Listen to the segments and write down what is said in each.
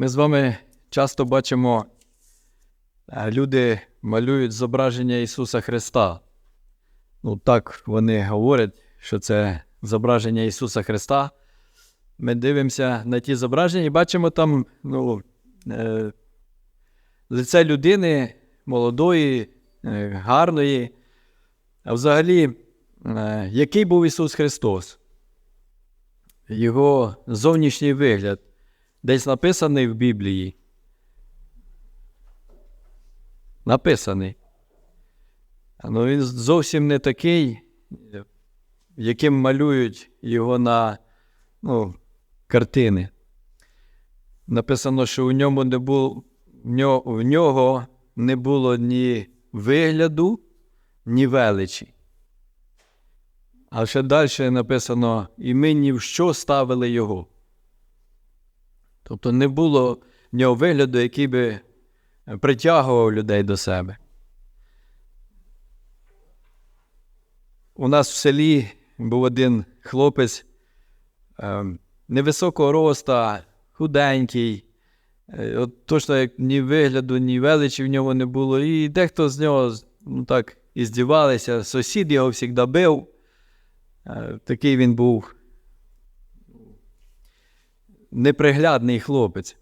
Ми з вами часто бачимо, е, люди малюють зображення Ісуса Христа. Ну, так вони говорять, що це зображення Ісуса Христа. Ми дивимося на ті зображення і бачимо там ну, е, лице людини молодої, е, гарної. А взагалі, який був Ісус Христос? Його зовнішній вигляд десь написаний в Біблії. Написаний. Ну, він зовсім не такий, яким малюють його на ну, картини. Написано, що у ньому не було, в нього, в нього не було ні вигляду, ні величі. А ще далі написано, і ми ні в що ставили його. Тобто не було в нього вигляду, який би притягував людей до себе. У нас в селі був один хлопець е, невисокого роста, худенький. Е, от Точно як ні вигляду, ні величі в нього не було. І дехто з нього ну, так і здівалися. Сусід його завжди бив. Е, такий він був неприглядний хлопець.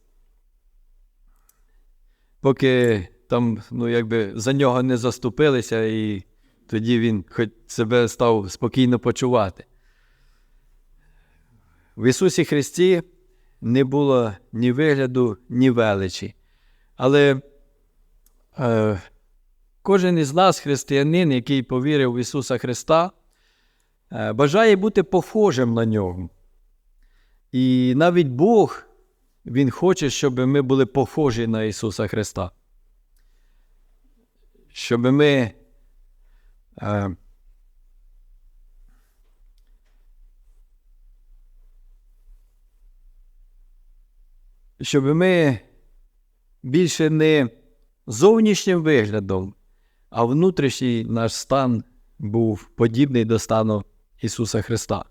Поки там, ну, якби за нього не заступилися, і тоді він хоч себе став спокійно почувати. В Ісусі Христі не було ні вигляду, ні величі. Але е, кожен із нас, християнин, який повірив в Ісуса Христа, е, бажає бути похожим на нього. І навіть Бог, Він хоче, щоб ми були похожі на Ісуса Христа. Щоб ми е, щоб ми більше не зовнішнім виглядом, а внутрішній наш стан був подібний до стану Ісуса Христа.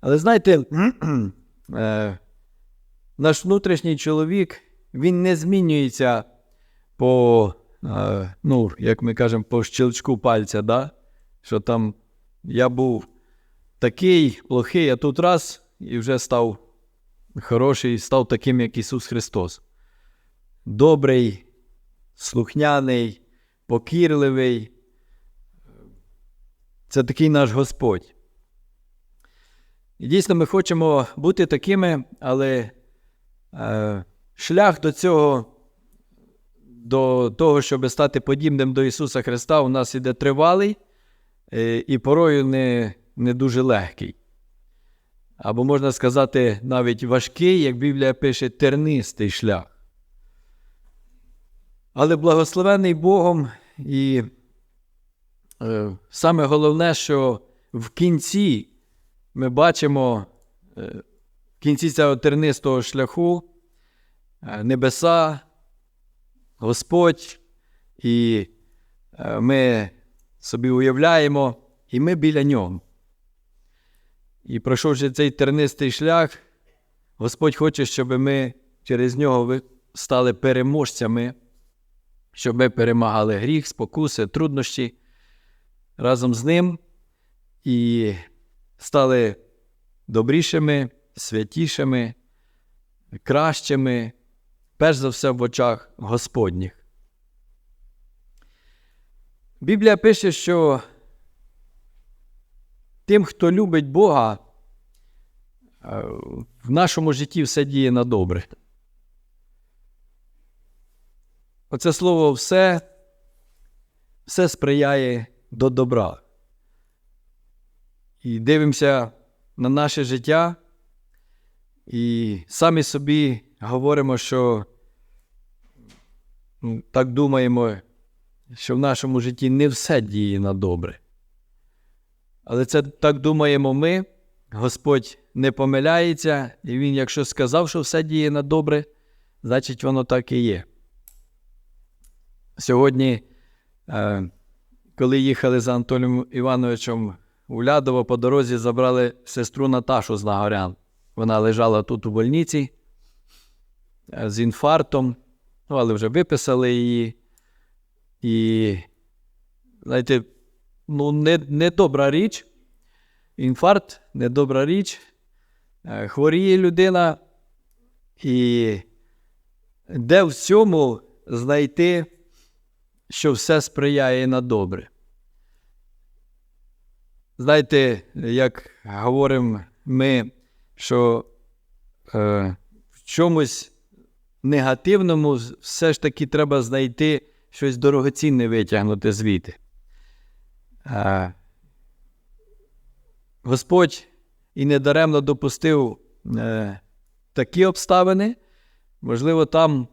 Але знаєте, е, наш внутрішній чоловік, він не змінюється по, е, ну, як ми кажемо, по щелчку пальця, да? що там я був такий плохий, а тут раз і вже став хороший, став таким, як Ісус Христос. Добрий, слухняний, покірливий. Це такий наш Господь. І дійсно, ми хочемо бути такими, але е, шлях до цього, до того, щоб стати подібним до Ісуса Христа, у нас іде тривалий е, і порою не, не дуже легкий. Або, можна сказати, навіть важкий, як Біблія пише, тернистий шлях. Але благословений Богом, і е, саме головне, що в кінці ми бачимо е, в кінці цього тернистого шляху е, небеса, Господь, і е, ми собі уявляємо, і ми біля нього. І пройшовши цей тернистий шлях, Господь хоче, щоб ми через нього стали переможцями, щоб ми перемагали гріх, спокуси, труднощі разом з ним і стали добрішими, святішими, кращими, перш за все в очах Господніх. Біблія пише, що тим, хто любить Бога, е, в нашому житті все діє на добре. Оце слово все, все сприяє до добра. І дивимося на наше життя, і самі собі говоримо, що ну, так думаємо, що в нашому житті не все діє на добре. Але це так думаємо ми. Господь не помиляється, і Він, якщо сказав, що все діє на добре, значить воно так і є. Сьогодні, е, коли їхали за Анатолієм Івановичем у Лядово, по дорозі забрали сестру Наташу з Нагорян. Вона лежала тут у больниці. е, з інфарктом, ну, але вже виписали її. І, знаєте, ну, не, не добра річ. Інфаркт недобра річ. Е, Хворіє людина, і де в цьому знайти, що все сприяє на добре. Знаєте, як говоримо ми, що е, в чомусь негативному все ж таки треба знайти щось дорогоцінне витягнути звідти. Е, Господь і недаремно допустив е, такі обставини. Можливо, там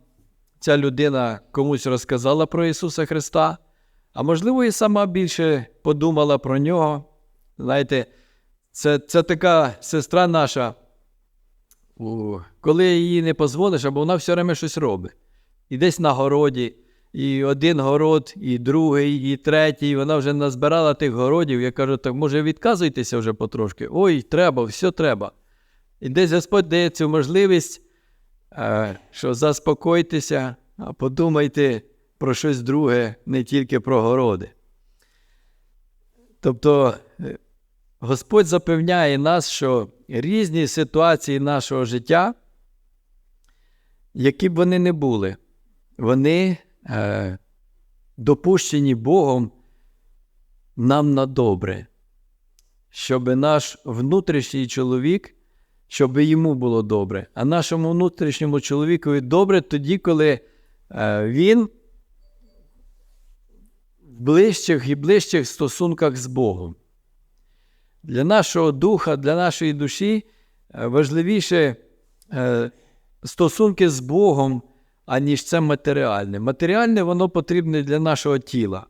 ця людина комусь розказала про Ісуса Христа, а можливо, і сама більше подумала про нього. Знаєте, це, це така сестра наша, коли їй не дозволиш, або вона все время щось робить. І десь на городі, і один город, і другий, і третій. Вона вже назбирала тих городів. Я кажу, так може відказуйтеся вже потрошки. Ой, треба, все треба. І десь Господь дає цю можливість, е, що заспокойтеся, а подумайте про щось друге, не тільки про городи. Тобто Господь запевняє нас, що різні ситуації нашого життя, які б вони не були, вони е, допущені Богом нам на добре, щоб наш внутрішній чоловік, щоб йому було добре, а нашому внутрішньому чоловікові добре тоді, коли е, він в ближчих і ближчих стосунках з Богом. Для нашого духа, для нашої душі е, важливіше е, стосунки з Богом, аніж це матеріальне. Матеріальне воно потрібне для нашого тіла.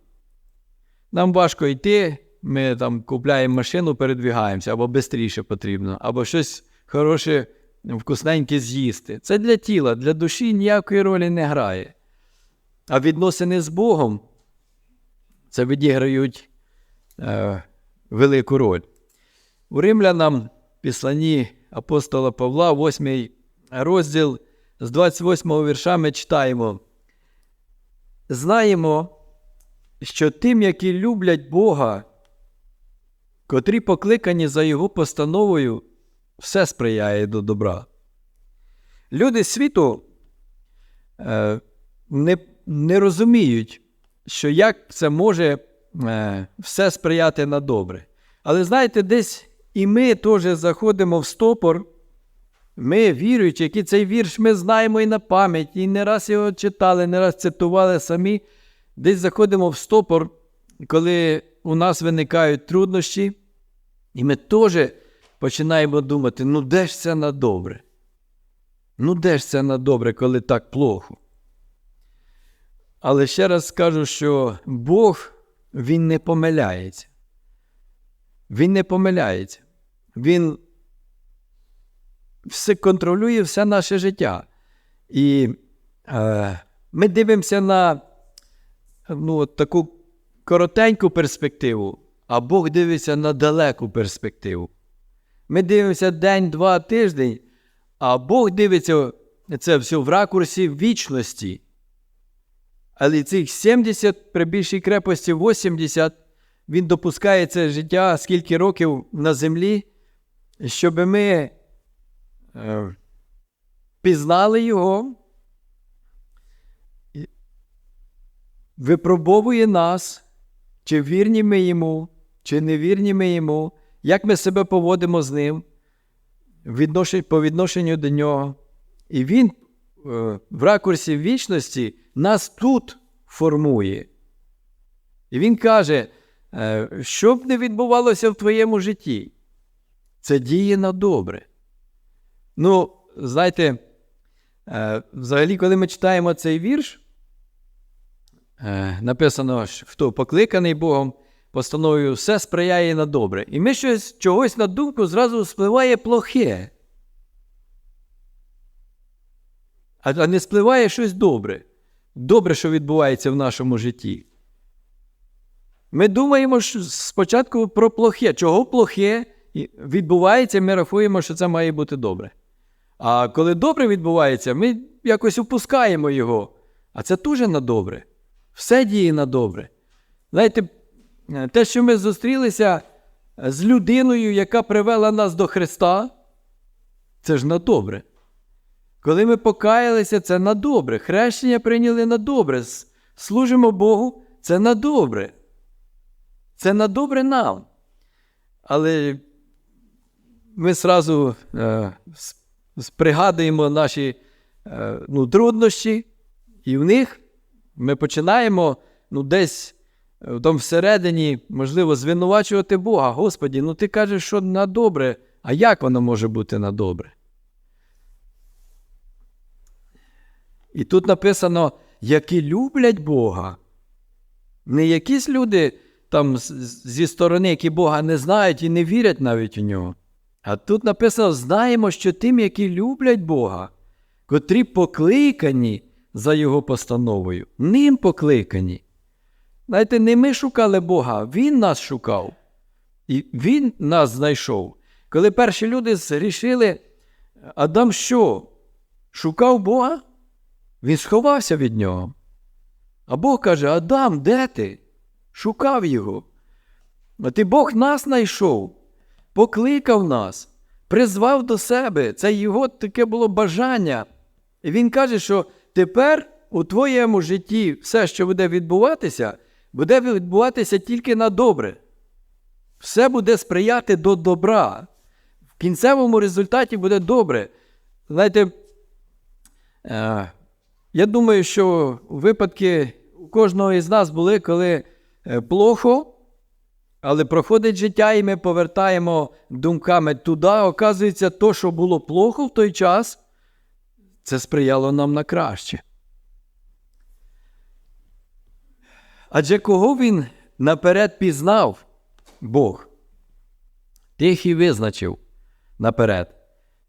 Нам важко йти, ми там купляємо машину, передвігаємося, або швидше потрібно, або щось хороше, вкусненьке з'їсти. Це для тіла, для душі ніякої ролі не грає. А відносини з Богом це відіграють е, велику роль. У римлянам післанні апостола Павла, 8 розділ з 28 вірша ми читаємо. Знаємо, що тим, які люблять Бога, котрі покликані за Його постановою, все сприяє до добра. Люди світу е, не, не розуміють, що як це може е, все сприяти на добре. Але знаєте, десь і ми теж заходимо в стопор. Ми, віруючи, який цей вірш ми знаємо і на пам'ять, і не раз його читали, не раз цитували самі. Десь заходимо в стопор, коли у нас виникають труднощі, і ми теж починаємо думати: ну де ж це на добре? Ну, де ж це на добре, коли так плохо? Але ще раз скажу, що Бог Він не помиляється. Він не помиляється. Він все контролює все наше життя. І е, ми дивимося на ну, таку коротеньку перспективу, а Бог дивиться на далеку перспективу. Ми дивимося день, два, тиждень, а Бог дивиться це все в ракурсі вічності. Але цих 70 при більшій крепості 80 він допускає це життя скільки років на землі, щоб ми е, пізнали його, випробовує нас, чи вірні ми йому, чи не вірні ми йому, як ми себе поводимо з ним по відношенню до нього. І він е, в ракурсі вічності нас тут формує. І він каже, е, що б не відбувалося в твоєму житті, це діє на добре. Ну, знаєте, е, взагалі, коли ми читаємо цей вірш, е, написано, що хто покликаний Богом, постановою все сприяє на добре. І ми щось чогось на думку зразу спливає плохе. А не спливає щось добре. Добре, що відбувається в нашому житті. Ми думаємо спочатку про плохе. Чого плохе і відбувається, ми рахуємо, що це має бути добре. А коли добре відбувається, ми якось упускаємо його. А це дуже на добре. Все діє на добре. Знаєте, те, що ми зустрілися з людиною, яка привела нас до Христа, це ж на добре. Коли ми покаялися, це на добре. Хрещення прийняли на добре. Служимо Богу, це на добре. Це на добре нам. Але ми сразу е, пригадуємо наші е, ну, труднощі, і в них ми починаємо ну, десь е, там всередині, можливо, звинувачувати Бога. Господі, ну ти кажеш, що на добре, а як воно може бути на добре? І тут написано, які люблять Бога. Не якісь люди там зі сторони, які Бога не знають і не вірять навіть у нього. А тут написано: знаємо, що тим, які люблять Бога, котрі покликані за Його постановою, ним покликані. Знаєте, не ми шукали Бога, Він нас шукав. І Він нас знайшов. Коли перші люди зрішили, Адам що? Шукав Бога? Він сховався від нього. А Бог каже: Адам, де ти? Шукав його. От і Бог нас знайшов, покликав нас, призвав до себе. Це його таке було бажання. І він каже, що тепер у твоєму житті все, що буде відбуватися, буде відбуватися тільки на добре. Все буде сприяти до добра. В кінцевому результаті буде добре. Знаєте, е, я думаю, що випадки у кожного із нас були, коли е, плохо, але проходить життя, і ми повертаємо думками туди. Оказується, то, що було плохо в той час, це сприяло нам на краще. Адже кого він наперед пізнав, Бог, тих і визначив наперед,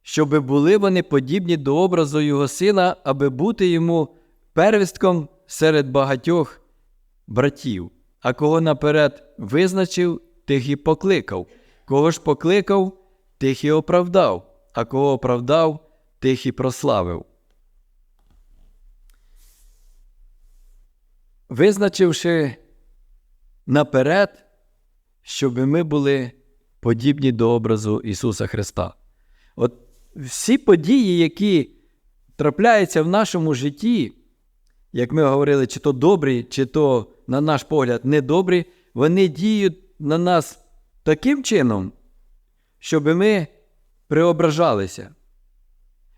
щоби були вони подібні до образу його сина, аби бути йому первістком серед багатьох братів. А кого наперед визначив, тих і покликав. Кого ж покликав, тих і оправдав, а кого оправдав, тих і прославив. Визначивши наперед, щоб ми були подібні до образу Ісуса Христа. От всі події, які трапляються в нашому житті, як ми говорили, чи то добрі, чи то, на наш погляд, недобрі, вони діють на нас таким чином, щоб ми преображалися.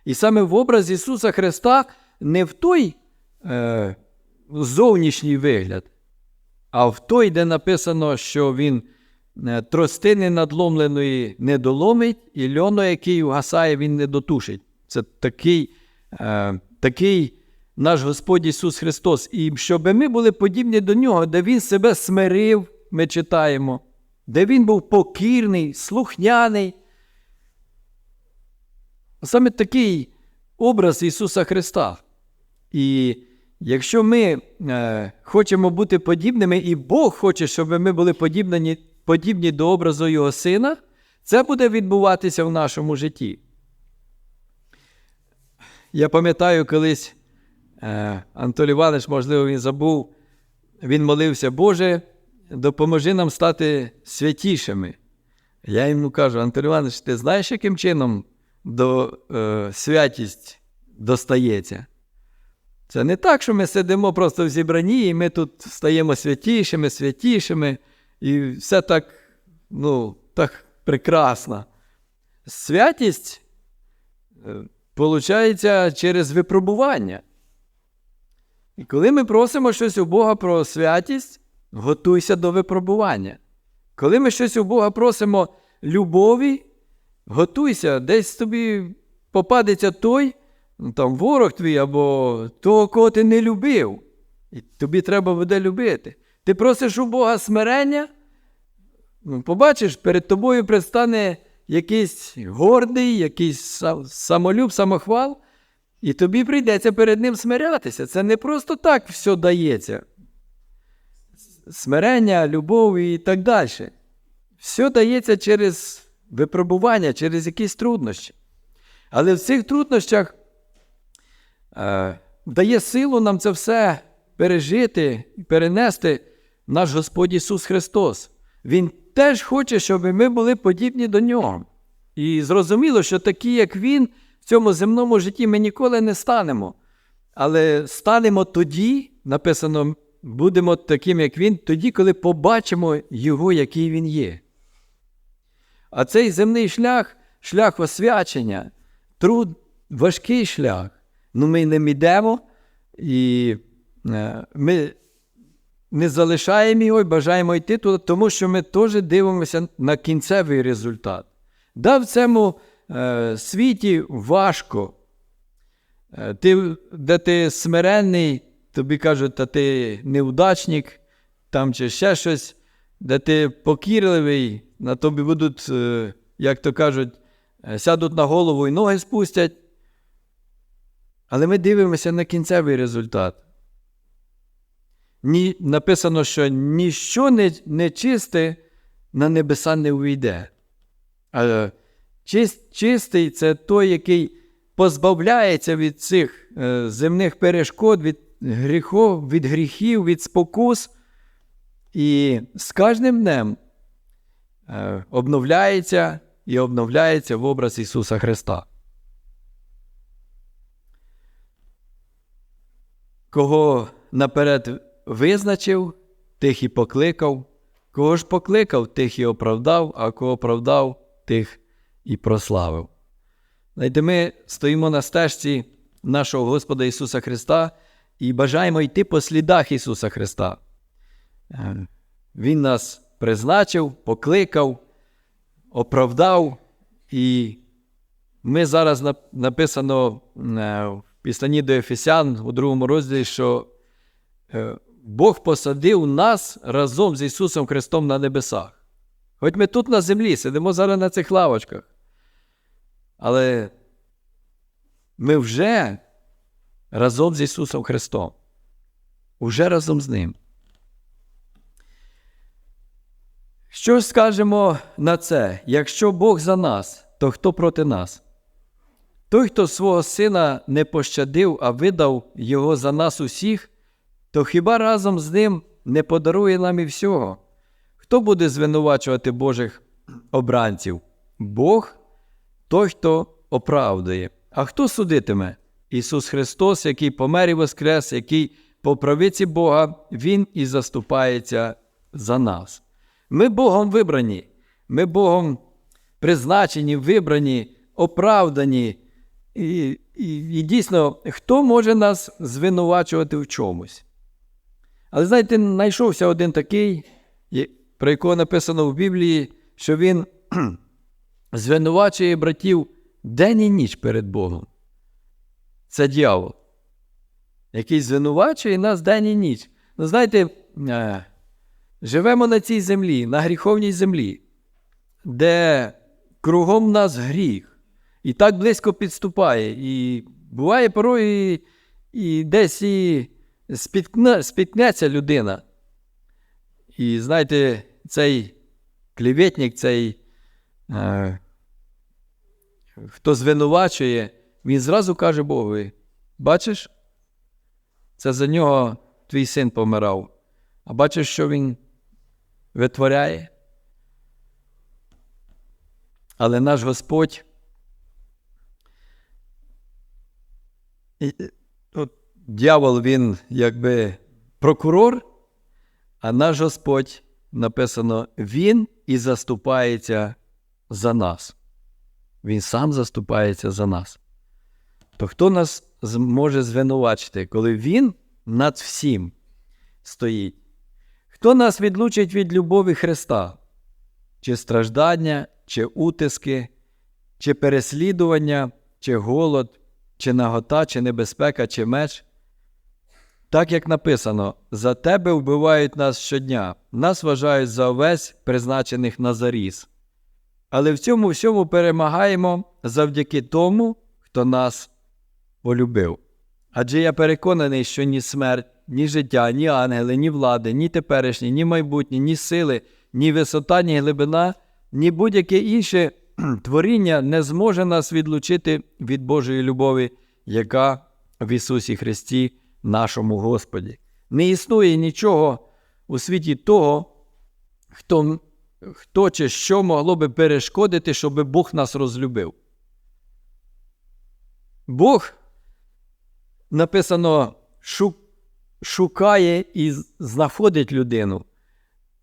І саме в образ Ісуса Христа не в той е, зовнішній вигляд, а в той, де написано, що Він е, тростини надломленої не доломить, і льоно, який угасає, він не дотушить. Це такий, е, такий наш Господь Ісус Христос. І щоб ми були подібні до Нього, де Він себе смирив, ми читаємо, де Він був покірний, слухняний. Саме такий образ Ісуса Христа. І якщо ми е, хочемо бути подібними, і Бог хоче, щоб ми були подібні, подібні до образу Його Сина, це буде відбуватися в нашому житті. Я пам'ятаю колись е, Антолій Іванович, можливо, він забув, він молився, Боже, допоможи нам стати святішими. Я йому кажу, Антолій Іванович, ти знаєш, яким чином до е, святість достається? Це не так, що ми сидимо просто в зібранні, і ми тут стаємо святішими, святішими, і все так, ну, так прекрасно. Святість виходить через випробування. І коли ми просимо щось у Бога про святість, готуйся до випробування. Коли ми щось у Бога просимо любові, готуйся, десь тобі попадеться той, ну, там ворог твій або того, кого ти не любив. І тобі треба буде любити. Ти просиш у Бога смирення, ну, побачиш, перед тобою предстане якийсь гордий, якийсь самолюб, самохвал, і тобі прийдеться перед ним смирятися. Це не просто так все дається. Смирення, любов і так далі. Все дається через випробування, через якісь труднощі. Але в цих труднощах е, дає силу нам це все пережити і перенести наш Господь Ісус Христос. Він теж хоче, щоб ми були подібні до Нього. І зрозуміло, що такі, як Він, цьому земному житті ми ніколи не станемо. Але станемо тоді, написано, будемо таким, як Він, тоді, коли побачимо Його, який Він є. А цей земний шлях шлях освячення, труд, важкий шлях. Ну ми ним йдемо, і е, ми не залишаємо його і бажаємо йти туди, тому що ми теж дивимося на кінцевий результат. Да, в цьому світі важко. Е, ти, де ти смиренний, тобі кажуть, та ти неудачник, там чи ще щось, де ти покірливий, на тобі будуть, е, як то кажуть, е, сядуть на голову і ноги спустять. Але ми дивимося на кінцевий результат. Ні, написано, що ніщо не, нечисте на небеса не увійде. А чистий це той, який позбавляється від цих е, земних перешкод, від гріхов, від гріхів, від спокус. І з кожним днем е, обновляється і обновляється в образ Ісуса Христа. Кого наперед визначив, тих і покликав, кого ж покликав, тих і оправдав, а кого оправдав, тих і прославив. Знаєте, ми стоїмо на стежці нашого Господа Ісуса Христа і бажаємо йти по слідах Ісуса Христа. Е, Він нас призначив, покликав, оправдав, і ми зараз написано е, в Післанні до Ефесян у другому розділі, що е, Бог посадив нас разом з Ісусом Христом на небесах. Хоч ми тут на землі сидимо зараз на цих лавочках. Але ми вже разом з Ісусом Христом. Уже разом з Ним. Що ж скажемо на це? Якщо Бог за нас, то хто проти нас? Той, хто свого сина не пощадив, а видав Його за нас усіх, то хіба разом з ним не подарує нам і всього? Хто буде звинувачувати Божих обранців? Бог той, хто оправдує. А хто судитиме? Ісус Христос, який помер і воскрес, який по правиці Бога, Він і заступається за нас. Ми Богом вибрані, ми Богом призначені, вибрані, оправдані. І, і, і дійсно, хто може нас звинувачувати в чомусь? Але знаєте, знайшовся один такий, про якого написано в Біблії, що він звинувачує братів день і ніч перед Богом. Це дьявол, який звинувачує нас день і ніч. Ну, знаєте, е, живемо на цій землі, на гріховній землі, де кругом нас гріх, і так близько підступає. І буває порой і, і десь і спіткне, спіткнеться людина. І знаєте, цей клеветник, цей, хто звинувачує, він зразу каже Богові: бачиш, це за нього твій син помирав. А бачиш, що він витворяє? Але наш Господь. Дьявол, він якби прокурор, а наш Господь написано, Він і заступається за нас. Він сам заступається за нас. То хто нас зможе звинувачити, коли Він над всім стоїть? Хто нас відлучить від любові Христа? Чи страждання, чи утиски, чи переслідування, чи голод, чи нагота, чи небезпека, чи меч? Так як написано, за тебе вбивають нас щодня, нас вважають за овець, призначених на заріз. Але в цьому всьому перемагаємо завдяки тому, хто нас полюбив. Адже я переконаний, що ні смерть, ні життя, ні ангели, ні влади, ні теперішні, ні майбутнє, ні сили, ні висота, ні глибина, ні будь-яке інше творіння не зможе нас відлучити від Божої любові, яка в Ісусі Христі, нашому Господі. Не існує нічого у світі того, хто, хто чи що могло би перешкодити, щоб Бог нас розлюбив. Бог написано, шукає і знаходить людину,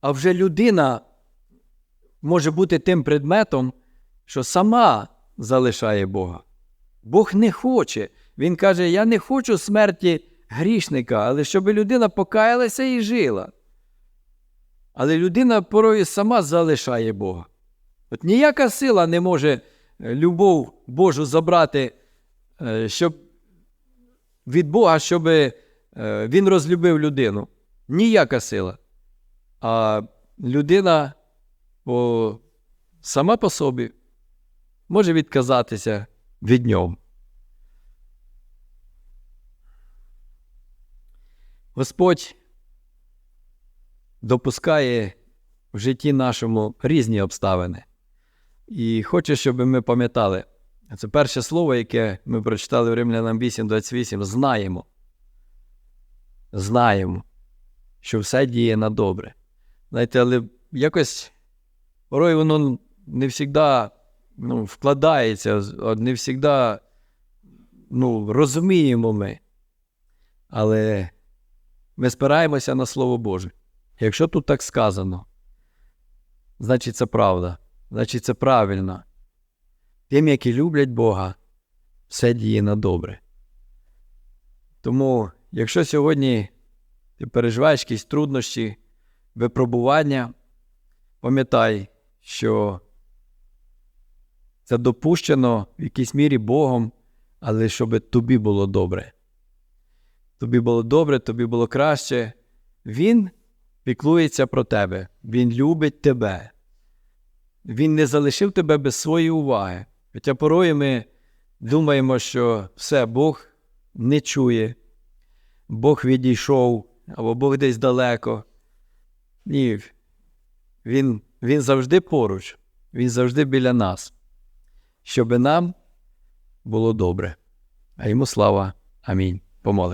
а вже людина може бути тим предметом, що сама залишає Бога. Бог не хоче. Він каже: Я не хочу смерті грішника, але щоб людина покаялася і жила. Але людина порою сама залишає Бога. От ніяка сила не може е, любов Божу забрати, е, щоб від Бога, щоб е, він розлюбив людину. Ніяка сила. А людина по, сама по собі може відказатися від нього. Господь допускає в житті нашому різні обставини. І хоче, щоб ми пам'ятали. Це перше слово, яке ми прочитали в Римлянам 8.28. Знаємо. Знаємо, що все діє на добре. Знаєте, але якось порой воно не завжди ну, вкладається, не завжди ну, розуміємо ми. Але ми спираємося на Слово Боже. Якщо тут так сказано, значить це правда, значить це правильно. Тим, які люблять Бога, все діє на добре. Тому, якщо сьогодні ти переживаєш якісь труднощі, випробування, пам'ятай, що це допущено в якійсь мірі Богом, але щоб тобі було добре. Тобі було добре, тобі було краще. Він піклується про тебе, Він любить тебе. Він не залишив тебе без своєї уваги. Хоча порою ми думаємо, що все, Бог не чує, Бог відійшов, або Бог десь далеко. Ні, Він, він завжди поруч, Він завжди біля нас, щоб нам було добре. А йому слава. Амінь. Помолимо.